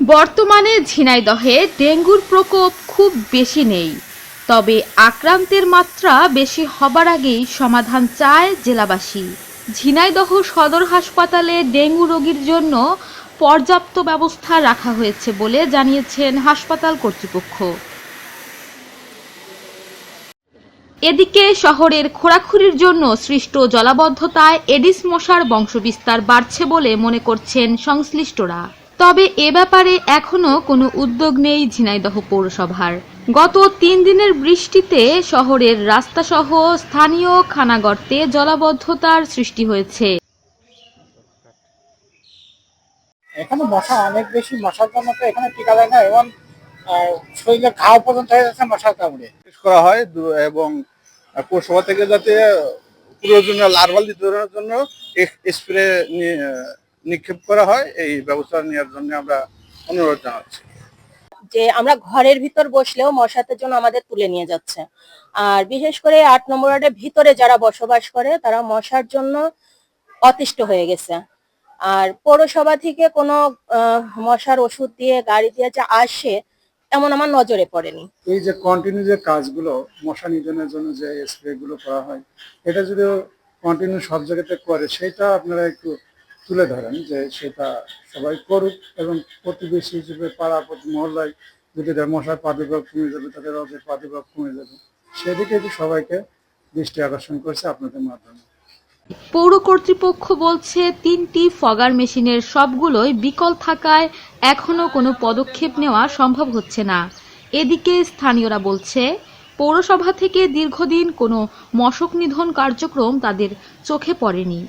বর্তমানে ঝিনাইদহে ডেঙ্গুর প্রকোপ খুব বেশি নেই। তবে আক্রান্তের মাত্রা বেশি হবার আগেই সমাধান চায় জেলাবাসী। ঝিনাইদহ সদর হাসপাতালে ডেঙ্গু রোগীর জন্য পর্যাপ্ত ব্যবস্থা রাখা হয়েছে বলে জানিয়েছেন হাসপাতাল কর্তৃপক্ষ। এদিকে শহরের খোরাখুরির জন্য সৃষ্ট জলাবদ্ধতায় এডিস মশার বংশবিস্তার বাড়ছে বলে মনে করছেন সংশ্লিষ্টরা। তবে এ ব্যাপারে এখনও কোনো উদ্যোগ নেই ঝিনাইদহ পৌরসভার। গত তিন দিনের বৃষ্টিতে শহরের রাস্তাসহ স্থানীয় খানাগর্তে জলাবদ্ধতার সৃষ্টি হয়েছে। এখানে মশা অনেক বেশি মশার জন্য তো এখানে টিকা দেয় না এবং আহ, শরীরে ঘাও পর্যন্ত হয়ে যাচ্ছে মশার কামড়ে। শেষ করা হয় এবং পৌরসভা থেকে যাতে প্রয়োজনীয় লার্ভাল নিধনের জন্য স্প্রে নিক্ষেপ করা হয় এই ব্যবস্থা নেওয়ার জন্য আমরা অনুরোধ জানাচ্ছি। যে আমরা ঘরের ভিতর বসলেও মশাতের জন্য আমাদের তুলে নিয়ে যাচ্ছে। আর বিশেষ করে আট নম্বর ওয়ার্ডের ভিতরে যারা বসবাস করে তারা মশার জন্য অতিষ্ঠ হয়ে গেছে। আর পৌরসভা থেকে কোনো মশার ওষুধ দিয়ে গাড়ি দিয়ে যা আসে এমন আমার নজরে পড়েনি। এই যে কন্টিনিউ যে কাজগুলো মশা নিধনের জন্য যে স্প্রে গুলো করা হয় এটা যদি কন্টিনিউ সব জায়গাতে করে সেটা আপনারা একটু তুলে ধরেন যে সেটা সবাই করুক এবং প্রতিবেশী হিসেবে পাড়া প্রতি মহল্লায় যদি মশার প্রাদুর্ভাব কমে যাবে, তাদের রোগের প্রাদুর্ভাব কমে যাবে, সেদিকে সবাইকে দৃষ্টি আকর্ষণ করছে আপনাদের মাধ্যমে। পৌর কর্তৃপক্ষ বলছে, তিনটি ফগার মেশিনের সবগুলোই বিকল থাকায় এখনও কোনো পদক্ষেপ নেওয়া সম্ভব হচ্ছে না। এদিকে স্থানীয়রা বলছে, পৌরসভা থেকে দীর্ঘদিন কোনো মশক নিধন কার্যক্রম তাদের চোখে পড়েনি।